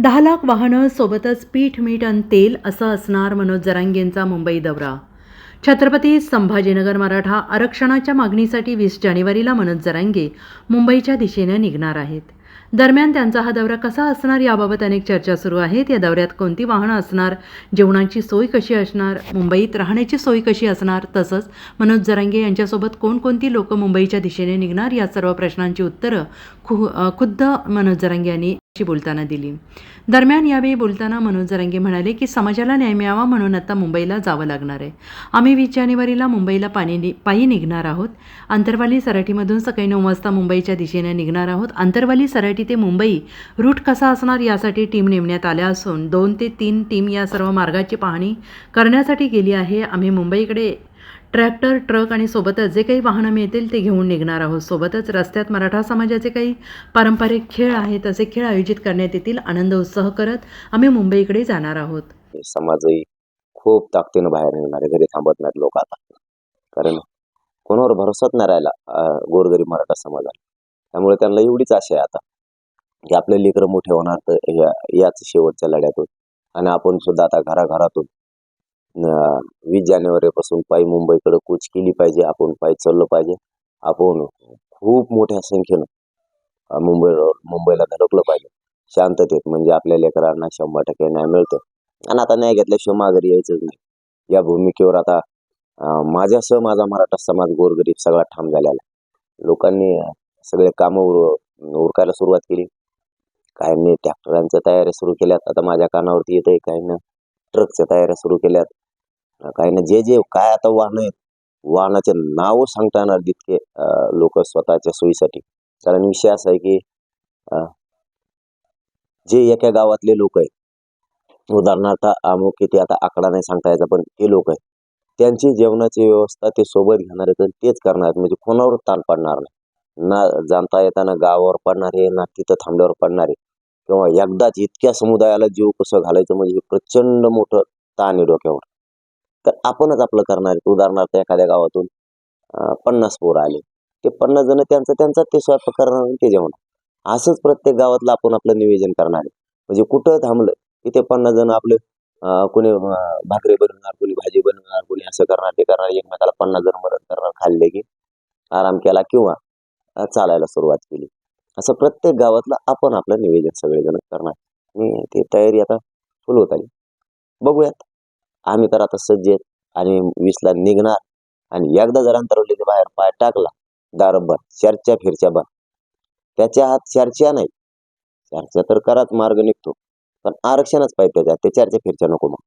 दहा लाख वाहनं सोबतच पीठ मीठ आणि तेल असं असणार मनोज जरांगेंचा मुंबई दौरा. छत्रपती संभाजीनगर मराठा आरक्षणाच्या मागणीसाठी वीस जानेवारीला मनोज जरांगे मुंबईच्या दिशेने निघणार आहेत. दरम्यान त्यांचा हा दौरा कसा असणार याबाबत अनेक चर्चा सुरू आहेत. या दौऱ्यात कोणती वाहनं असणार जेवणाची सोय कशी असणार मुंबईत राहण्याची सोय कशी असणार तसंच मनोज जरांगे यांच्यासोबत कोणकोणती लोक मुंबईच्या दिशेने निघणार या सर्व प्रश्नांची उत्तरं खु खुद्द मनोज जरांगे यांनी बोलताना दिली. दरम्यान यावेळी बोलताना मनोज जरांगे म्हणाले की समाजाला न्याय मिळावा म्हणून आता मुंबईला जावं लागणार आहे. आम्ही वीस जानेवारीला मुंबईला पाणी नि पायी निघणार आहोत. आंतरवाली सराठीमधून सकाळी नऊ वाजता मुंबईच्या दिशेने निघणार आहोत. आंतरवाली सराठी ते मुंबई रूट कसा असणार यासाठी टीम नेमण्यात आल्या असून दोन ते तीन टीम या सर्व मार्गाची पाहणी करण्यासाठी गेली आहे. आम्ही मुंबईकडे ट्रॅक्टर ट्रक आणि सोबतच जे काही वाहनं मिळतील ते घेऊन निघणार आहोत. सोबतच रस्त्यात मराठा समाजाचे काही पारंपरिक खेळ आहेत असे खेळ आयोजित करण्यात येतील. आनंद उत्साह करत आम्ही मुंबईकडे जाणार आहोत. समाजही खूप ताकदीनं बाहेर निघणारे घरी थांबत नाहीत लोक आता. कारण कोणावर भरोसाच नाही राहिला गोरगरीब मराठा समाजाला. त्यामुळे त्यांना एवढीच आशा आहे आता. की आपले लेकरं मोठे होणार तर याच शेवटच्या लढ्यातून. आणि आपण सुद्धा आता घराघरातून वीस जानेवारीपासून पायी मुंबईकडे कूच केली पाहिजे आपण पायी चाललं पाहिजे. आपण खूप मोठ्या संख्येनं मुंबई मुंबईवर मुंबईला धडकलं पाहिजे. शांततेत म्हणजे आपल्या लेकरांना शंभर टक्के न्याय मिळतो. आणि आता न्याय घेतल्याशिवाय माघारी यायचंच नाही. या भूमिकेवर आता माझ्यासह माझा मराठा समाज गोरगरीब सगळा ठाम झालेला आहे. लोकांनी सगळे कामं उर उरकायला सुरुवात केली. काहींनी ट्रॅक्टरांच्या तयाऱ्या सुरू केल्यात. आता माझ्या कानावरती येत आहे काहींना ट्रकच्या तयाऱ्या सुरू केल्यात. काही ना जे जे काय आता वाहन आहेत वाहनाचे नावं सांगता येणार तितके लोक स्वतःच्या सोयीसाठी. कारण विषय असा आहे की जे एका गावातले लोक आहेत उदाहरणार्थ अमुक किती आता आकडा नाही सांगता यायचा पण ते लोक आहेत. त्यांची जेवणाची व्यवस्था ते सोबत घेणार आहेत आणि तेच करणार आहेत. म्हणजे कोणावर ताण पडणार नाही. ना जाणता येताना गावावर पडणारे ना तिथं थांबल्यावर पडणारे किंवा एकदाच इतक्या समुदायाला जीव कसं घालायचं म्हणजे प्रचंड मोठं ताण आहे डोक्यावर. तर आपणच आपलं करणार आहेत. उदाहरणार्थ एखाद्या गावातून पन्नास पोरं आले. ते पन्नास जण त्यांचं त्यांचा ते स्वयंपाक करणार ते जेवणार. असंच प्रत्येक गावातलं आपण आपलं नियोजन करणार आहे. म्हणजे कुठं थांबलं तिथे पन्नास जण आपले कोणी भाकरी बनवणार कोणी भाजी बनवणार कोणी असं करणार ते करणार एकमेकाला पन्नास जण मदत करणार खाल्ले की आराम केला किंवा चालायला सुरुवात केली. असं प्रत्येक गावातलं आपण आपलं निवेदन सगळेजण करणार. आणि ती तयारी आता फुल होत आली. बघूयात. आम्ही तर आता सज्ज आहेत. आणि वीसला निघणार. आणि एकदा जर अंतरवलीने बाहेर पाय टाकला दारंबार चर्चा फिरच्या बंद त्याच्या हात चर्चा नाही. चर्चा तर कराच मार्ग निघतो. पण आरक्षणच पाहिजे त्याच्या ते चर्चा फिरच्या नको मग.